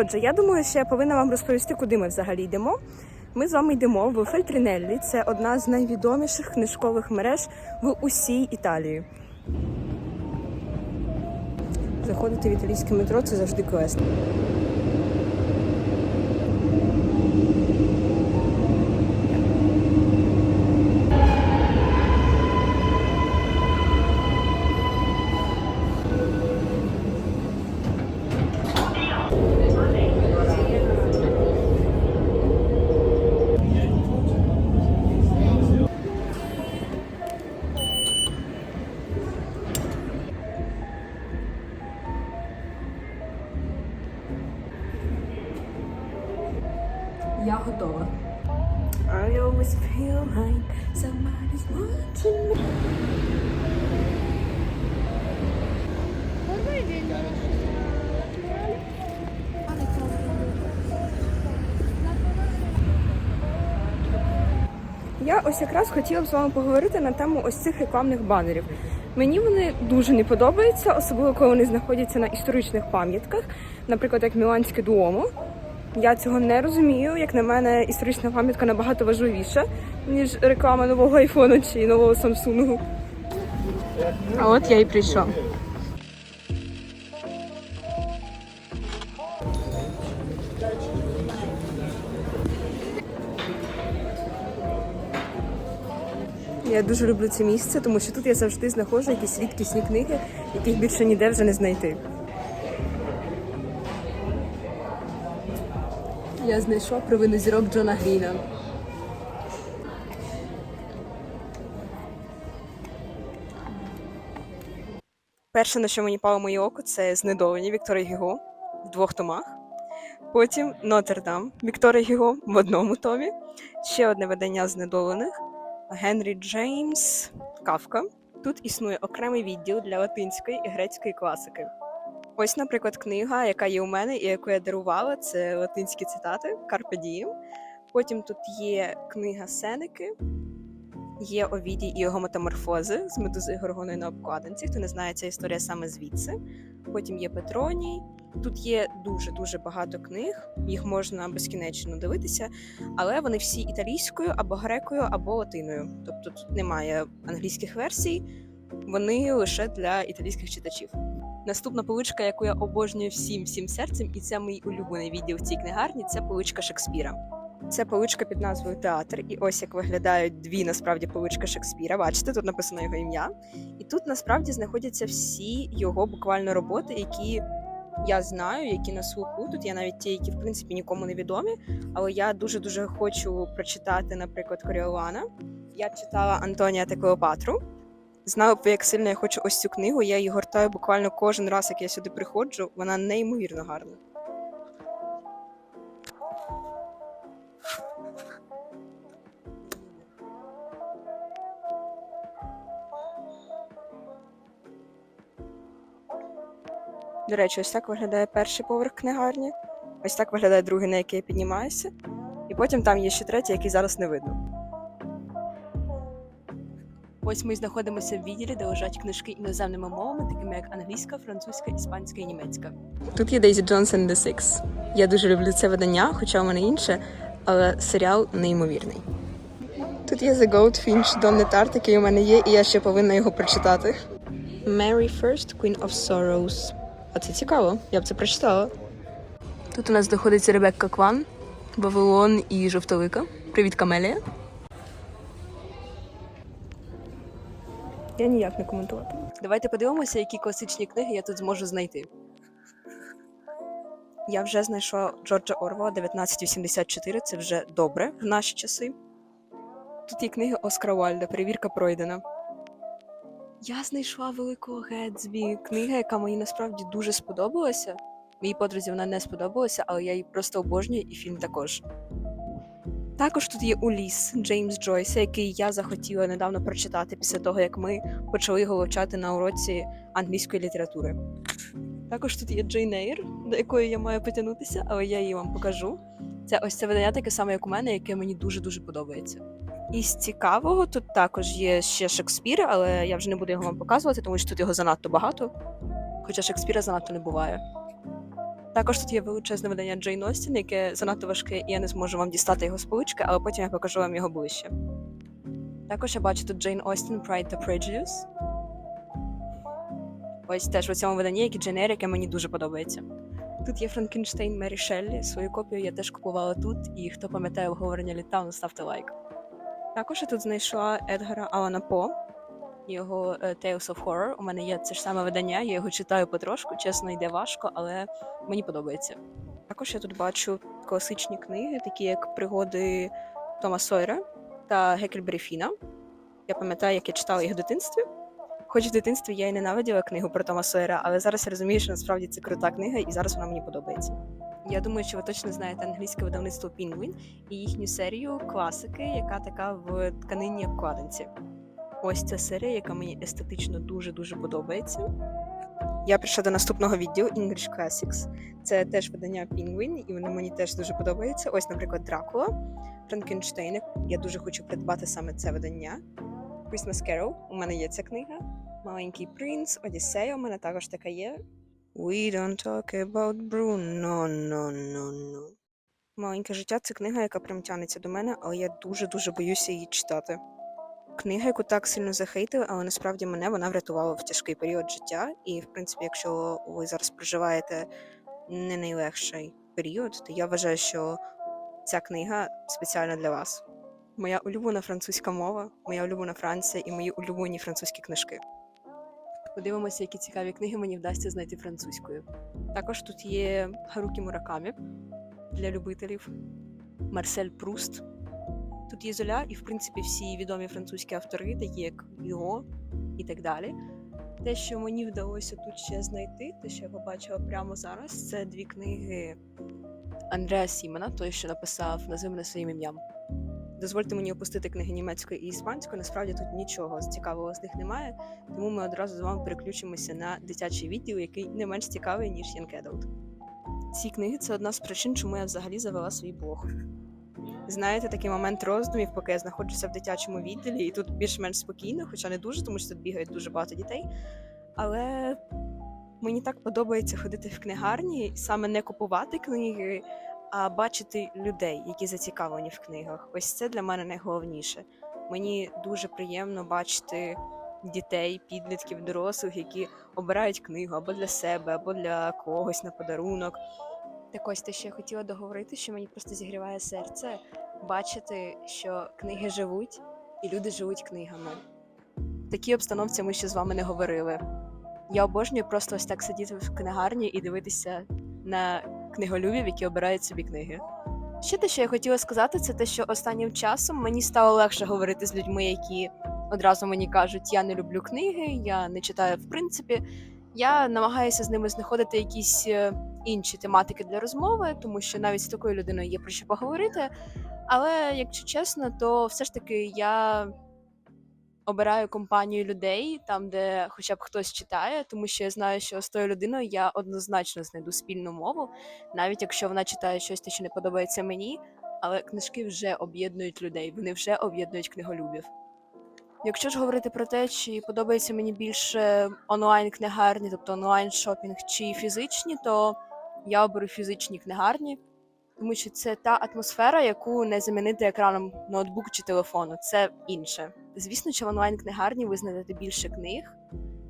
Отже, я думаю, що я повинна вам розповісти, куди ми взагалі йдемо. Ми з вами йдемо в Фельтринеллі. Це одна з найвідоміших книжкових мереж в усій Італії. Заходити в італійське метро це завжди квест. Я ось якраз хотіла б з вами поговорити на тему ось цих рекламних банерів. Мені вони дуже не подобаються, особливо коли вони знаходяться на історичних пам'ятках, наприклад, як Міланське дуомо. Я цього не розумію. Як на мене, історична пам'ятка набагато важливіша, ніж реклама нового айфону чи нового Самсунгу. А от я і прийшов. Я дуже люблю це місце, тому що тут я завжди знаходжу якісь рідкісні книги, яких більше ніде вже не знайти. Я знайшла провину зірок Джона Гріна. Перше, на що мені пало моє око, це знедолені Віктора Гіго в двох томах. Потім Нотр-Дам Віктора Гіго в одному томі. Ще одне видання знедолених Генрі Джеймс Кавка. Тут існує окремий відділ для латинської і грецької класики. Ось, наприклад, книга, яка є у мене і яку я дарувала, це латинські цитати Карпедієм. Потім тут є книга Сенеки, є Овідій і його метаморфози з медузою Горгоною на обкладинці. Хто не знає, ця історія саме звідси. Потім є Петроній. Тут є дуже дуже багато книг, їх можна безкінечно дивитися, але вони всі італійською або грекою, або латиною. Тобто тут немає англійських версій, вони лише для італійських читачів. Наступна поличка, яку я обожнюю всім всім серцем, і це мій улюблений відділ в цій книгарні, це поличка Шекспіра. Це поличка під назвою Театр, і ось як виглядають дві насправді полички Шекспіра. Бачите, тут написано його ім'я. І тут насправді знаходяться всі його буквально роботи, які я знаю, які на слуху. Тут є навіть ті, які в принципі нікому не відомі. Але я дуже дуже хочу прочитати, наприклад, Коріолана. Я читала Антонія та Клеопатру. Знали б як сильно я хочу ось цю книгу. Я її гортаю буквально кожен раз, як я сюди приходжу. Вона неймовірно гарна. До речі, ось так виглядає перший поверх книгарні. Ось так виглядає другий, на який я піднімаюся. І потім там є ще третій, який зараз не видно. Ось ми знаходимося в відділі, де лежать книжки іноземними мовами, такими як англійська, французька, іспанська і німецька. Тут є Дейзі Джонсон The Six. Я дуже люблю це видання, хоча у мене інше, але серіал неймовірний. Тут є The Goldfinch Донни Тарт, який у мене є, і я ще повинна його прочитати. Mary First, Queen of Sorrows. А це цікаво, я б це прочитала. Тут у нас знаходиться Ребекка Кван, Вавилон і Жовтовика. Привіт, Камелія. Я ніяк не коментуватиму. Давайте подивимося, які класичні книги я тут зможу знайти. Я вже знайшла Джорджа Орвела 1984. Це вже добре в наші часи. Тут є книги Оскара Уальда, перевірка пройдена. Я знайшла великого Гетсбі, книга, яка мені насправді дуже сподобалася. Моїй подрузі вона не сподобалася, але я її просто обожнюю, і фільм також. Також тут є Уліс Джеймс Джойса, який я захотіла недавно прочитати після того, як ми почали його вивчати на уроці англійської літератури. Також тут є Джейн Ейр, до якої я маю потягнутися, але я її вам покажу. Це ось це видання таке саме, як у мене, яке мені дуже-дуже подобається. Із цікавого тут також є ще Шекспір, але я вже не буду його вам показувати, тому що тут його занадто багато. Хоча Шекспіра занадто не буває. Також тут є величезне видання Джейн Остін, яке занадто важке, і я не зможу вам дістати його з полички, але потім я покажу вам його ближче. Також я бачу тут Джейн Остін Pride та Prejudice. Ось теж у цьому виданні, як і Eyre, яке мені дуже подобається. Тут є Франкенштейн Мері Шеллі. Свою копію я теж купувала тут, і хто пам'ятає обговорення Літауну, ставте лайк. Також я тут знайшла Едгара Алана По, його е, Tales of Horror. У мене є це ж саме видання, я його читаю потрошку, чесно, йде важко, але мені подобається. Також я тут бачу класичні книги, такі як пригоди Тома Сойера та Гекельбері Фіна. Я пам'ятаю, як я читала їх в дитинстві. Хоч в дитинстві я і ненавиділа книгу про Тома Сойера, але зараз я розумію, що насправді це крута книга, і зараз вона мені подобається. Я думаю, що ви точно знаєте англійське видавництво Penguin і їхню серію класики, яка така в тканині обкладинці. Ось ця серія, яка мені естетично дуже-дуже подобається. Я прийшла до наступного відділу English Classics. Це теж видання Penguin, і вони мені теж дуже подобаються. Ось, наприклад, Дракула, Франкенштейн. Я дуже хочу придбати саме це видання. Christmas Carol, у мене є ця книга. Маленький принц, Одіссея, у мене також така є. We don't talk about Bruno, no, no, no. Маленьке життя це книга, яка прям тягнеться до мене, але я дуже-дуже боюся її читати. Книга, яку так сильно захейтили, але насправді мене вона врятувала в тяжкий період життя. І, в принципі, якщо ви зараз проживаєте не найлегший період, то я вважаю, що ця книга спеціально для вас. Моя улюблена французька мова, моя улюблена Франція і мої улюблені французькі книжки. Подивимося, які цікаві книги мені вдасться знайти французькою. Також тут є Харукі Муракамі для любителів, Марсель Пруст. Тут є Золя, і, в принципі, всі відомі французькі автори, такі як Юго і так далі. Те, що мені вдалося тут ще знайти, те, що я побачила прямо зараз, це дві книги Андреа Сімена, той, що написав Назви мене своїм ім'ям. Дозвольте мені опустити книги німецькою і іспанською. Насправді тут нічого цікавого з них немає, тому ми одразу з вами переключимося на дитячий відділ, який не менш цікавий, ніж Young Ці книги це одна з причин, чому я взагалі завела свій блог. Знаєте, такий момент роздумів, поки я знаходжуся в дитячому відділі, і тут більш-менш спокійно, хоча не дуже, тому що тут бігають дуже багато дітей. Але мені так подобається ходити в книгарні, саме не купувати книги, а бачити людей, які зацікавлені в книгах. Ось це для мене найголовніше. Мені дуже приємно бачити дітей, підлітків, дорослих, які обирають книгу або для себе, або для когось на подарунок. Так ось те, що я хотіла договорити, що мені просто зігріває серце бачити, що книги живуть, і люди живуть книгами. В такій обстановці ми ще з вами не говорили. Я обожнюю просто ось так сидіти в книгарні і дивитися на книголюбів, які обирають собі книги. Ще те, що я хотіла сказати, це те, що останнім часом мені стало легше говорити з людьми, які одразу мені кажуть, я не люблю книги, я не читаю в принципі. Я намагаюся з ними знаходити якісь е, інші тематики для розмови, тому що навіть з такою людиною є про що поговорити. Але якщо чесно, то все ж таки я обираю компанію людей там, де хоча б хтось читає, тому що я знаю, що з тою людиною я однозначно знайду спільну мову, навіть якщо вона читає щось, те, що не подобається мені. Але книжки вже об'єднують людей, вони вже об'єднують книголюбів. Якщо ж говорити про те, чи подобається мені більше онлайн книгарні, тобто онлайн шопінг чи фізичні, то я оберу фізичні книгарні, тому що це та атмосфера, яку не замінити екраном ноутбуку чи телефону. Це інше. Звісно, що в онлайн книгарні ви знайдете більше книг.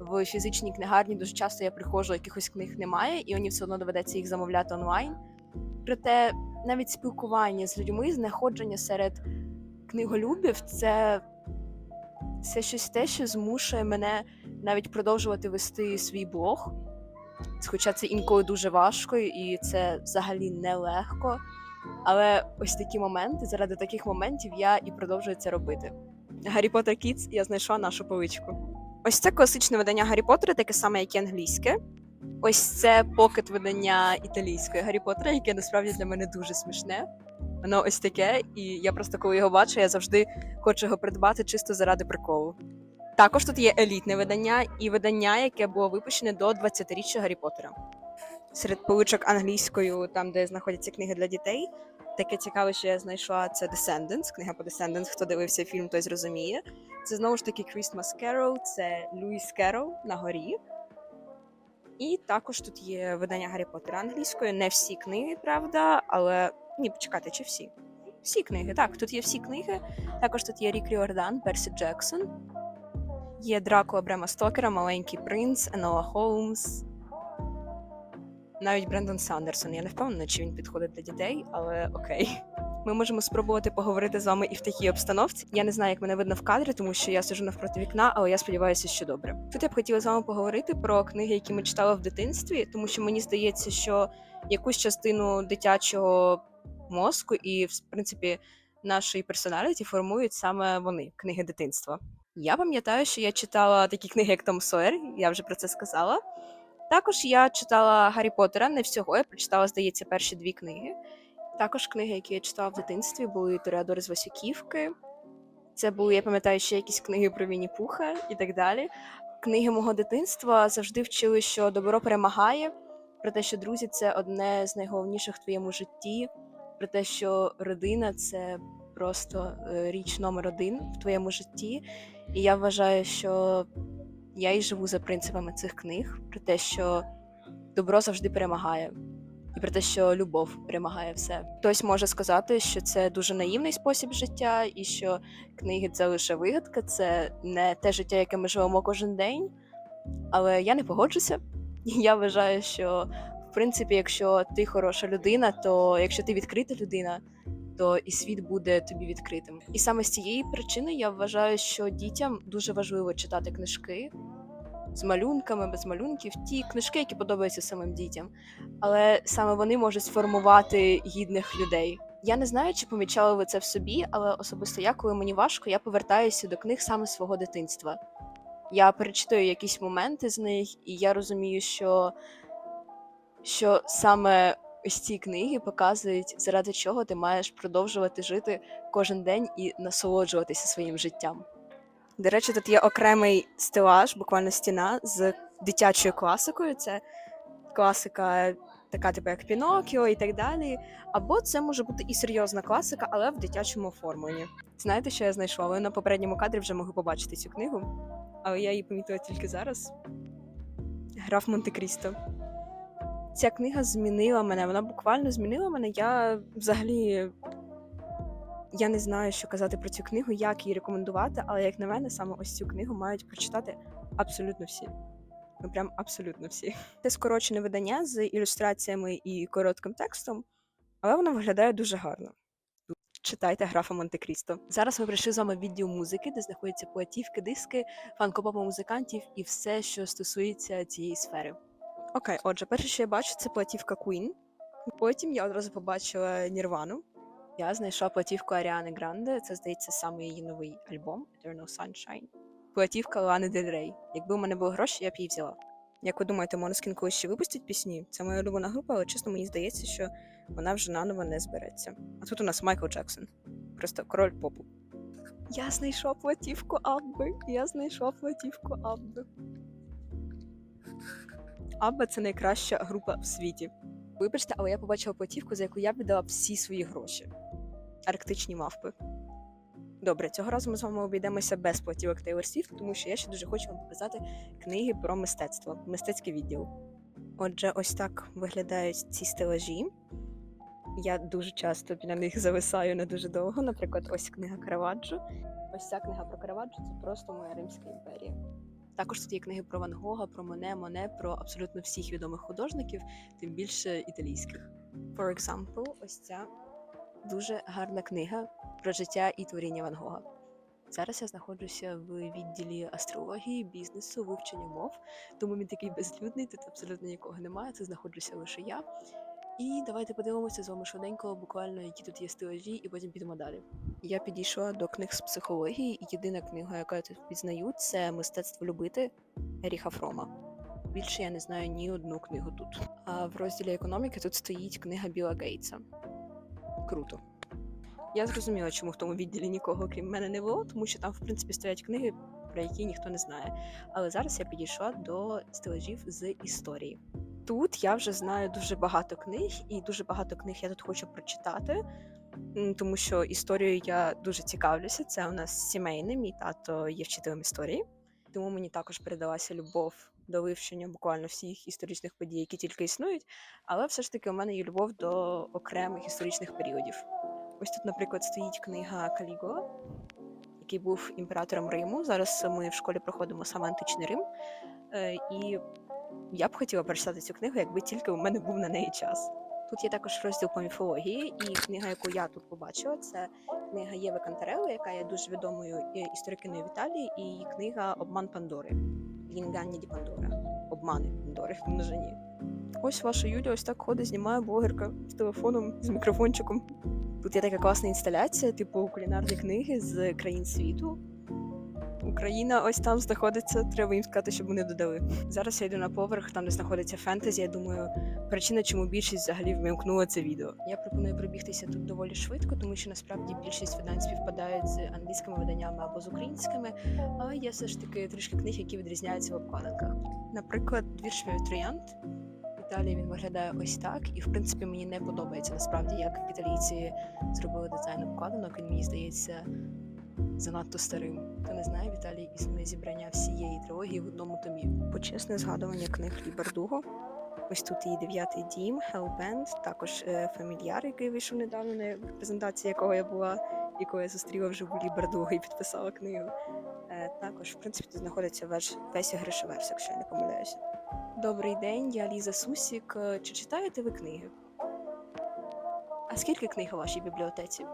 В фізичній книгарні дуже часто я приходжу, якихось книг немає, і мені все одно доведеться їх замовляти онлайн. Проте навіть спілкування з людьми, знаходження серед книголюбів це це щось те, що змушує мене навіть продовжувати вести свій блог. Хоча це інколи дуже важко, і це взагалі нелегко. Але ось такі моменти, заради таких моментів я і продовжую це робити. Гаррі Поттер Kids я знайшла нашу поличку. Ось це класичне видання Гаррі Поттера, таке саме, як і англійське. Ось це покет видання італійської Гаррі Поттера, яке насправді для мене дуже смішне. Воно ось таке, і я просто коли його бачу, я завжди хочу його придбати чисто заради приколу. Також тут є елітне видання і видання, яке було випущене до 20-річчя Гаррі Поттера. Серед поличок англійською, там, де знаходяться книги для дітей. Таке цікаве, що я знайшла це Descendants, книга по Descendants. Хто дивився фільм, той зрозуміє. Це знову ж таки Christmas Carol, це Льюіс Керол на горі. І також тут є видання Гаррі Поттера англійською. Не всі книги, правда, але ні, почекайте, чи всі? Всі книги, так, тут є всі книги. Також тут є Рік Ріордан, Персі Джексон. Є Дракула Брема Стокера, Маленький принц, Енола Холмс. Навіть Брендон Сандерсон. Я не впевнена, чи він підходить для дітей, але окей. Ми можемо спробувати поговорити з вами і в такій обстановці. Я не знаю, як мене видно в кадрі, тому що я сиджу навпроти вікна, але я сподіваюся, що добре. Тут я б хотіла з вами поговорити про книги, які ми читали в дитинстві, тому що мені здається, що якусь частину дитячого мозку і, в принципі, нашої персоналіті формують саме вони, книги дитинства. Я пам'ятаю, що я читала такі книги, як Том Сойер, я вже про це сказала. Також я читала Гаррі Поттера, не всього, я прочитала, здається, перші дві книги. Також книги, які я читала в дитинстві, були Тореадор з Васюківки. Це були, я пам'ятаю, ще якісь книги про Вінні Пуха і так далі. Книги мого дитинства завжди вчили, що добро перемагає, про те, що друзі це одне з найголовніших в твоєму житті, про те, що родина це просто е, річ номер один в твоєму житті. І я вважаю, що я і живу за принципами цих книг, про те, що добро завжди перемагає і про те, що любов перемагає все. Хтось може сказати, що це дуже наївний спосіб життя, і що книги це лише вигадка, це не те життя, яке ми живемо кожен день. Але я не погоджуся. Я вважаю, що в принципі, якщо ти хороша людина, то якщо ти відкрита людина, то і світ буде тобі відкритим. І саме з цієї причини я вважаю, що дітям дуже важливо читати книжки з малюнками, без малюнків, ті книжки, які подобаються самим дітям. Але саме вони можуть сформувати гідних людей. Я не знаю, чи помічали ви це в собі, але особисто я, коли мені важко, я повертаюся до книг саме свого дитинства. Я перечитую якісь моменти з них, і я розумію, що, що саме ось ці книги показують, заради чого ти маєш продовжувати жити кожен день і насолоджуватися своїм життям. До речі, тут є окремий стелаж, буквально стіна з дитячою класикою. Це класика, така типу як Пінокіо і так далі. Або це може бути і серйозна класика, але в дитячому оформленні. Знаєте, що я знайшла? Ви на попередньому кадрі вже могли побачити цю книгу, але я її помітила тільки зараз. Граф Монте-Крісто. Ця книга змінила мене. Вона буквально змінила мене. Я взагалі я не знаю, що казати про цю книгу, як її рекомендувати, але як на мене, саме ось цю книгу мають прочитати абсолютно всі. Ну прям абсолютно всі. Це скорочене видання з ілюстраціями і коротким текстом, але воно виглядає дуже гарно. Читайте графа Монте-Крісто. Зараз ми прийшли з вами в відділ музики, де знаходяться платівки, диски, фанкопопа музикантів і все, що стосується цієї сфери. Окей, отже, перше, що я бачу, це платівка Queen. Потім я одразу побачила Нірвану. Я знайшла платівку Аріани Гранде. Це здається саме її новий альбом Eternal Sunshine. Платівка Лани Дель Рей. Якби у мене були гроші, я б її взяла. Як ви думаєте, Måneskin колись ще випустять пісні? Це моя улюблена група, але чесно мені здається, що вона вже наново не збереться. А тут у нас Майкл Джексон. Просто король попу. Я знайшла платівку Абби. Я знайшла платівку Абби. Абба це найкраща група в світі. Вибачте, але я побачила платівку, за яку я б віддала всі свої гроші. Арктичні мавпи. Добре, цього разу ми з вами обійдемося без платівок Тейлор Свіфт, тому що я ще дуже хочу вам показати книги про мистецтво, мистецький відділ. Отже, ось так виглядають ці стелажі. Я дуже часто біля них зависаю не дуже довго. Наприклад, ось книга Караваджо. Ось ця книга про Караваджо це просто моя Римська імперія. Також тут є книги про Ван Гога, про Моне, Моне, про абсолютно всіх відомих художників, тим більше італійських. For example, ось ця дуже гарна книга про життя і творіння Ван Гога. Зараз я знаходжуся в відділі астрології, бізнесу, вивчення мов, тому він такий безлюдний, тут абсолютно нікого немає, тут знаходжуся лише я. І давайте подивимося з вами швиденько, буквально які тут є стелажі, і потім підемо далі. Я підійшла до книг з психології, і єдина книга, яку я тут пізнаю, це мистецтво любити Еріха Фрома. Більше я не знаю ні одну книгу тут. А в розділі економіки тут стоїть книга Біла Гейтса. Круто. Я зрозуміла, чому в тому відділі нікого, крім мене, не було, тому що там, в принципі, стоять книги, про які ніхто не знає. Але зараз я підійшла до стелажів з історії. Тут я вже знаю дуже багато книг, і дуже багато книг я тут хочу прочитати, тому що історією я дуже цікавлюся. Це у нас сімейне, мій тато є вчителем історії, тому мені також передалася любов до вивчення буквально всіх історичних подій, які тільки існують, але все ж таки у мене є любов до окремих історичних періодів. Ось тут, наприклад, стоїть книга Калігула, який був імператором Риму. Зараз ми в школі проходимо саме античний Рим. Е, І я б хотіла прочитати цю книгу, якби тільки у мене був на неї час. Тут є також розділ по міфології, і книга, яку я тут побачила, це книга Єви Кантерели, яка є дуже відомою е, історикиною в Італії, і її книга Обман Пандори. Лінганні ді Пандора. Обмани Пандори в множині. Ось ваша Юля ось так ходить, знімає блогерка з телефоном, з мікрофончиком. Тут є така класна інсталяція, типу кулінарні книги з країн світу. Україна ось там знаходиться, треба їм сказати, щоб вони додали. Зараз я йду на поверх, там де знаходиться фентезі. Я думаю, причина, чому більшість взагалі вмімкнула це відео. Я пропоную пробігтися тут доволі швидко, тому що насправді більшість видань співпадають з англійськими виданнями або з українськими. Але є все ж таки трішки книг, які відрізняються в обкладинках. Наприклад, двір швів троянд. Італії він виглядає ось так, і в принципі мені не подобається насправді, як італійці зробили дизайн обкладинок. Він мені здається занадто старим. Хто не знає, в Італії існує зібрання всієї трилогії в одному томі. Почесне згадування книг Лі Бардуго. Ось тут і дев'ятий дім, Hellbent, також е, фамільяр, який вийшов недавно на презентації, якого я була, якого я зустріла вже в Лі Бардуго і підписала книгу. Е, також, в принципі, тут знаходиться весь, весь Гришеверс, якщо я не помиляюся. Добрий день, я Ліза Сусік. Е, Чи читаєте ви книги? А скільки книг у вашій бібліотеці?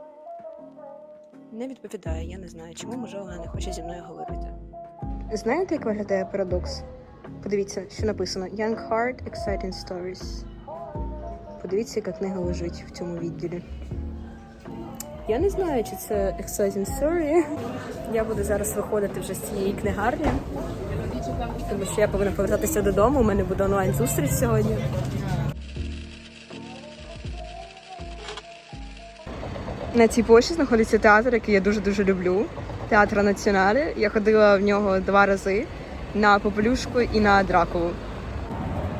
Не відповідає, я не знаю, чому може вона не хоче зі мною говорити. Знаєте, як виглядає парадокс? Подивіться, що написано: Young Heart, Exciting Stories. Подивіться, яка книга лежить в цьому відділі. Я не знаю, чи це Exciting Story. Я буду зараз виходити вже з цієї книгарні, тому що я повинна повертатися додому. У мене буде онлайн-зустріч сьогодні. На цій площі знаходиться театр, який я дуже-дуже люблю. Театр Націонале. Я ходила в нього два рази на Попелюшку і на Дракулу.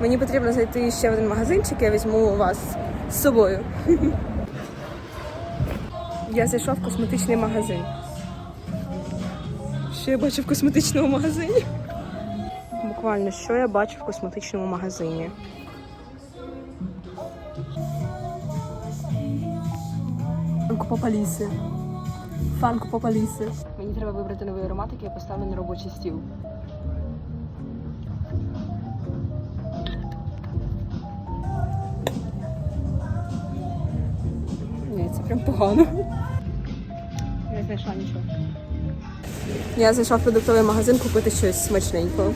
Мені потрібно знайти ще один магазинчик, я візьму вас з собою. Я зайшла в косметичний магазин. Що я бачу в косметичному магазині? Буквально, що я бачу в косметичному магазині. Фанку Попаліси. Фанку Попаліси. Мені треба вибрати новий аромат, який я поставлю на робочий стіл. Ні, це прям погано. Я не знайшла нічого. Я зайшла в продуктовий магазин купити щось смачненького.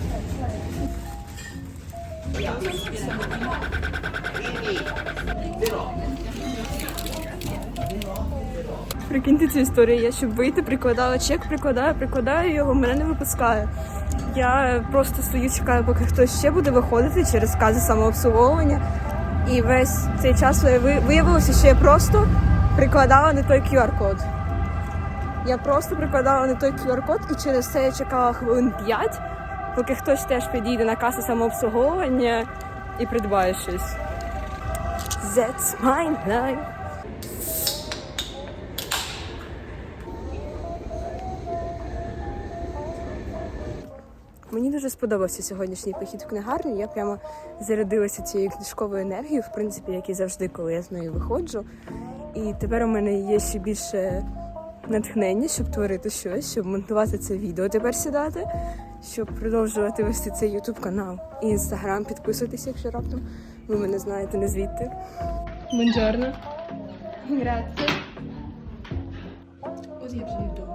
Прикиньте цю історію. Я щоб вийти, прикладала чек, прикладаю, прикладаю його, мене не випускає. Я просто стою, чекаю, поки хтось ще буде виходити через кази самообслуговування. І весь цей час виявилося, що я просто прикладала не той QR-код. Я просто прикладала не той QR-код, і через це я чекала хвилин 5, поки хтось теж підійде на касу самообслуговування і придбає щось. That's my life. Мені дуже сподобався сьогоднішній похід в книгарню. Я прямо зарядилася цією книжковою енергією, в принципі, як і завжди, коли я з нею виходжу. І тепер у мене є ще більше натхнення, щоб творити щось, щоб монтувати це відео тепер сідати, щоб продовжувати вести цей ютуб канал. І інстаграм підписуйтесь, якщо раптом ви мене знаєте не звідти. Бонджорно. Грація. Ось я вже вдома.